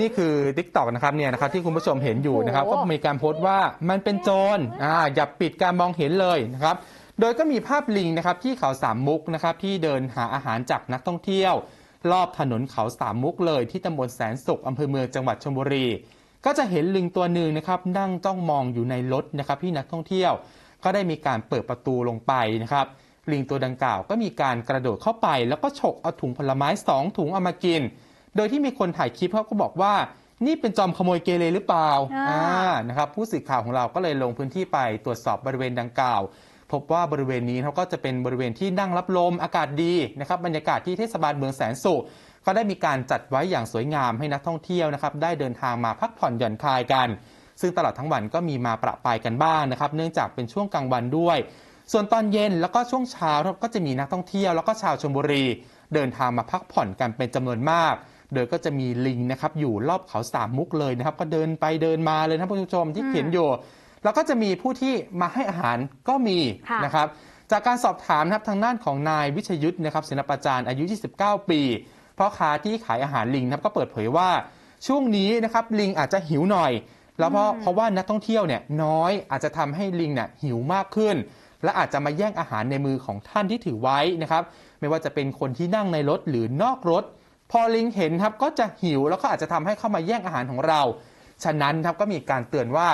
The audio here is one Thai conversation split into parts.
นี่คือ t ิ k t o k นะครับเนี่ยนะครับที่คุณผู้ชมเห็นอยู่นะครับโอ้ก็โหมีการโพสต์ว่ามันเป็นโจรอ่าอย่าปิดการมองเห็นเลยนะครับ โดยก็มีภาพลิงนะครับที่เขาสามมุกนะครับที่เดินหาอาหารจากนักท่องเที่ยว รอบถนนเขาสามมุกเลยที่ตำบลแสนสุขอำเภอเมืองจังหวัดชลบุรี ก็จะเห็นลิงตัวหนึ่งนะครับนั่งจ้องมองอยู่ในรถนะครับที่นักท่องเที่ยว ก็ได้มีการเปิดประตูลงไปนะครับลิงตัวดังกล่าวก็มีการกระโดดเข้าไป แล้วก็ฉกเอาถุงผลไม้สองถุงเอามากิน โดยที่มีคนถ่ายคลิปเขาก็บอกว่า นี่เป็นจอมขโมยเกเรหรือเปล่าอ่านะครับผู้สื่อข่าวของเราก็เลยลงพื้นที่ไปตรวจสอบบริเวณดังกล่าว พบว่าบริเวณนี้เขาก็จะเป็นบริเวณที่นั่งรับลมอากาศดีนะครับบรรยากาศที่เทศบาลเมืองแสนสุขก็ได้มีการจัดไว้อย่างสวยงามให้นักท่องเที่ยวนะครับได้เดินทางมาพักผ่อนหย่อนคลายกัน ซึ่งตลอดทั้งวันก็มีมาประปรายกันบ้างนะครับ เนื่องจากเป็นช่วงกลางวันด้วย ส่วนตอนเย็นแล้วก็ช่วงเช้าครับก็จะมีนักท่องเที่ยวแล้วก็ชาวชลบุรี เดินทางมาพักผ่อนกันเป็นจำนวนมาก โดยก็จะมีลิงนะครับอยู่รอบเขาสามมุกเลยนะครับ ก็เดินไปเดินมาเลยนะผู้ชมที่เห็นอยู่แล้วก็จะมีผู้ที่มาให้อาหารก็มีค่ะนะครับ จากการสอบถามนะครับทางด้านของนายวิชยุทธ์นะครับศิลปจารย์อายุ 29 ปีพ่อค้าที่ขายอาหารลิงนะครับก็เปิดเผยว่าช่วงนี้นะครับลิงอาจจะหิวหน่อย แล้วเพราะอืมเพราะว่านักท่องเที่ยวเนี่ยน้อยอาจจะทำให้ลิงเนี่ยหิวมากขึ้น และอาจจะมาแย่งอาหารในมือของท่านที่ถือไว้นะครับ ไม่ว่าจะเป็นคนที่นั่งในรถหรือนอกรถ พอลิงเห็นครับก็จะหิวแล้วก็อาจจะทำให้เข้ามาแย่งอาหารของเรา ฉะนั้นครับก็มีการเตือนว่า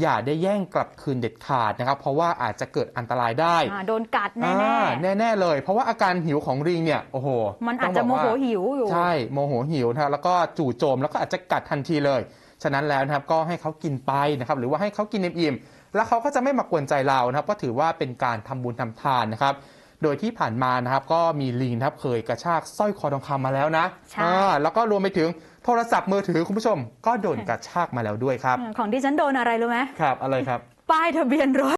อย่าได้แย่งกลับคืนเด็ดขาดนะครับ เพราะว่าอาจจะเกิดอันตรายได้อ่าโดนกัดแน่อ่าแน่ๆเลย เพราะว่าอาการหิวของลิงเนี่ยโอ้โหๆมันอาจต้จะงโมบกโหว่าหิวอยู่ใช่โมโหหิวนะครับแล้วก็จู่โจมแล้วก็อาจจะกัดทันทีเลย ฉะนั้นแล้วนะครับก็ให้เขากินไปนะครับหรือว่าให้เขากินอิ่มๆแล้วเขาก็จะไม่มากวนใจเรานะครับ ก็ถือว่าเป็นการทำบุญทำทานนะครับ โดยที่ผ่านมานะครับก็มีลิงนะครับเคยกระชากสร้อยคอทองคำมาแล้วนะใช่ อ่าแล้วก็รวมไปถึงโทรศัพท์มือถือคุณผู้ชม ก็โดนกระชากมาแล้วด้วยครับ ของที่ฉันโดนอะไรรู้ไหมครับอะไรครับ ป้ายทะเบียนรถ